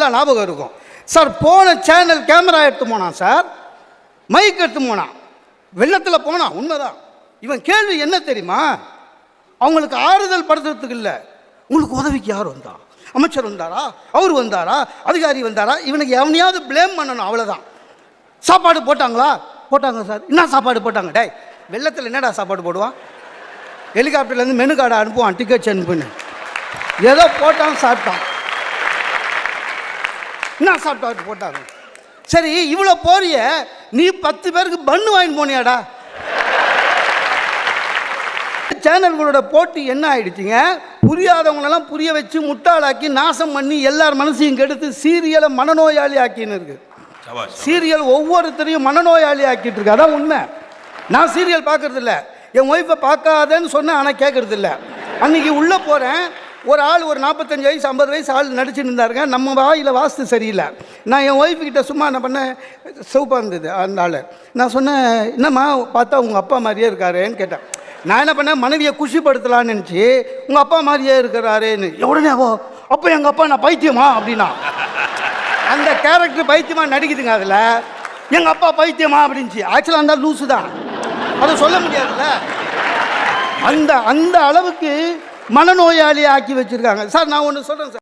நல்லா ஞாபகம் இருக்கும். சார் போன சேனல் கேமரா எடுத்து போனான் சார். மைக் எடுத்து போனான். வெள்ளத்தில் போனான் உண்மைதான். இவன் கேள்வி என்ன தெரியுமா? அவங்களுக்கு ஆறுதல் படுத்துறதுக்கு இல்லை. உங்களுக்கு உதவிக்கு யார் வந்தான் அமைச்சர் வந்தாரா? அவர் வந்தாரா? அதிகாரி வந்தாரா? இவனுக்கு எவனையாவது ப்ளேம் பண்ணணும் அவ்வளோதான் சாப்பாடு போட்டாங்களா? போட்டாங்க சார். என்ன சாப்பாடு போட்டாங்க? டேய் வெள்ளத்தில் என்னடா சாப்பாடு போடுவான்? ஹெலிகாப்டர்லேருந்து மெனு கார்டை அனுப்புவான் டிக்கெட்ஸ் அனுப்புன்னு. ஏதோ போட்டான் சாப்பிட்டான். என்ன சாப்பிட்டாட்டு போட்டாங்க சரி இவ்வளோ போறிய நீ பத்து பேருக்கு பண்ணு வாங்கி போனியாடா? சேனல்களோட போட்டி என்ன ஆயிடுச்சுங்க? புரியாதவங்களெல்லாம் புரிய வச்சு முட்டாளாக்கி நாசம் பண்ணி எல்லார் மனசையும் கெடுத்து சீரியலை மனநோயாளி ஆக்கின்னு இருக்கு சீரியல் ஒவ்வொருத்தரையும் மனநோயாளி ஆக்கிட்டு இருக்கு அதான் உண்மை. நான் சீரியல் பார்க்கறது இல்ல என் ஒய்ஃபை பார்க்காதேன்னு சொன்னேன் ஆனால் கேட்கறது இல்ல அன்னைக்கு உள்ளே போகிறேன் ஒரு ஆள் ஒரு நாற்பத்தஞ்சு வயசு ஐம்பது வயசு ஆள் நடிச்சுட்டு இருந்தாருங்க. நம்ம வாயில் வாஸ்து சரியில்லை. நான் என் ஒய்ஃப்கிட்ட சும்மா என்ன பண்ணேன் சிவப்பாக இருந்தது அந்த ஆள் நான் சொன்னேன் என்னம்மா பார்த்தா உங்கள் அப்பா மாதிரியே இருக்காரேன்னு கேட்டேன். நான் என்ன பண்ணேன் மனைவியை குஷிப்படுத்தலான்னு நினச்சி உங்கள் அப்பா மாதிரியே இருக்கிறாரேன்னு. உடனே ஓ அப்போ எங்கள் அப்பா நான் பைத்தியமா? அப்படின்னா. அந்த கேரக்டர் பைத்தியமாக நடிக்குதுங்க அதில். எங்கள் அப்பா பைத்தியமா? அப்படின்ச்சு. ஆக்சுவலாக இருந்தால் லூஸு தான். அதை சொல்ல முடியாதுல்ல. அந்த அந்த அளவுக்கு மனநோயாளி ஆக்கி வச்சிருக்காங்க. சார் நான் ஒன்று சொல்கிறேன் சார்.